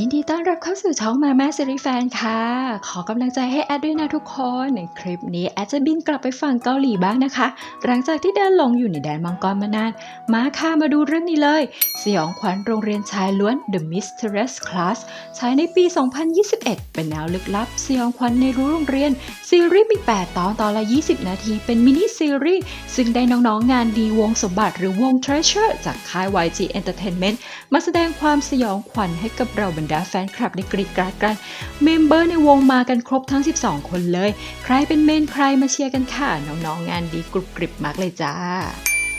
ยินดีต้อนรับเข้าสู่ช่องมาแม่ซีรีส์แฟนค่ะ ขอกำลังใจให้แอดด้วยนะทุกคน ในคลิปนี้แอดจะบินกลับไปฝั่งเกาหลีบ้างนะคะ หลังจากที่เดินลงอยู่ในแดนมังกรมานาน มาค่ะมาดูเรื่องนี้เลย สยองขวัญโรงเรียนชายล้วน The Mysterious Class ฉายในปี 2021 เป็นแนวลึกลับ สยองขวัญในรู้โรงเรียน ซีรีส์มี 8 ตอนตอนละ 20 นาที เป็นมินิซีรีส์ซึ่งได้น้องๆงานดีวงสมบัติหรือวง Treasure จากค่าย YG Entertainment มาแสดงความสยองขวัญให้กับเราบรดาแฟนคลับได้กรีดกราดกันเมมเบอร์ในวงมากันครบทั้ง 12 คนเลย ใครเป็นเมนใครมาเชียร์กันค่ะ น้องๆงานดีกรุบกริบมากเลยจ้า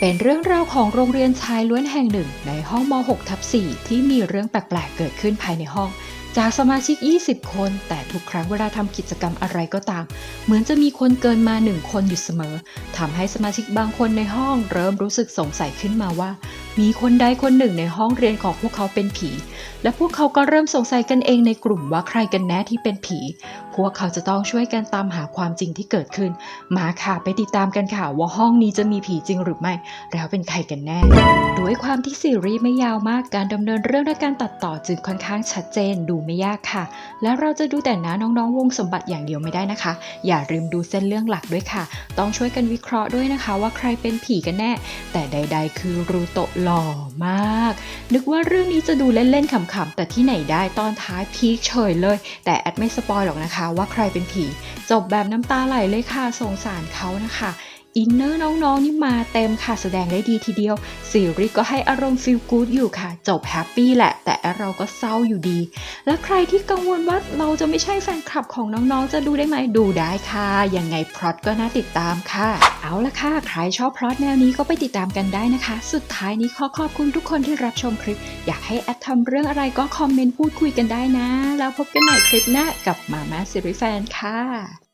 เป็นเรื่องราวของโรงเรียนชายล้วนแห่งหนึ่ง ในห้องม .6 ทับ4ที่มีเรื่องแปลกๆ เกิดขึ้นภายในห้อง จากสมาชิก 20 คน แต่ทุกครั้งเวลาทำกิจกรรมอะไรก็ตาม เหมือนจะมีคนเกินมาหนึ่งคนอยู่เสมอทำให้สมาชิกบางคนในห้อง เริ่มรู้สึกสงสัยขึ้นมาว่า มีคนใดคนหนึ่งในห้องเรียนของพวกเขาเป็นผี และพวกเขาก็เริ่มสงสัยกันเองในกลุ่มว่าใครกันแน่ที่เป็นผี พวกเขาจะต้องช่วยกันตามหาความจริงที่เกิดขึ้น มาค่ะไปติดตามกันค่ะว่าห้องนี้จะมีผีจริงหรือไม่ แล้วเป็นใครกันแน่ ด้วยความที่ซีรีส์ไม่ยาวมากการดำเนินเรื่องและการตัดต่อจึงค่อนข้างชัดเจนดูไม่ยากค่ะ และเราจะดูแต่น้าน้องๆ วงสมบัติอย่างเดียวไม่ได้นะคะ อย่าลืมดูเส้นเรื่องหลักด้วยค่ะ ต้องช่วยกันวิเคราะห์ด้วยนะคะ ว่าใครเป็นผีกันแน่ แต่ใด ๆ คือรูโตะหล่อมาก นึกว่าเรื่องนี้จะดูเล่นๆค่ะขำๆแต่ที่ไหนได้ตอนท้ายพีคเฉยเลย แต่แอดไม่สปอยหรอกนะคะว่าใครเป็นผี จบแบบน้ำตาไหลเลยค่ะสงสารเขานะคะ อินเนอร์น้องๆ นี่มาเต็มค่ะแสดงได้ดีทีเดียว ซีรีส์ก็ให้อารมณ์ฟีลกู๊ดอยู่ค่ะ จบแฮปปี้แหละ แต่เราก็เศร้าอยู่ดี และใครที่กังวลว่าเราจะไม่ใช่แฟนคลับของน้องๆ จะดูได้ไหมดูได้ค่ะ ยังไงพล็อตก็น่าติดตามค่ะ เอาละค่ะ ใครชอบพล็อตแนวนี้ก็ไปติดตามกันได้นะคะ สุดท้ายนี้ขอขอบคุณทุกคนที่รับชมคลิป อยากให้แอดทำเรื่องอะไรก็คอมเมนต์พูดคุยกันได้นะ แล้วพบกันใหม่คลิปหน้ากับมาม่าซีรีส์แฟนค่ะ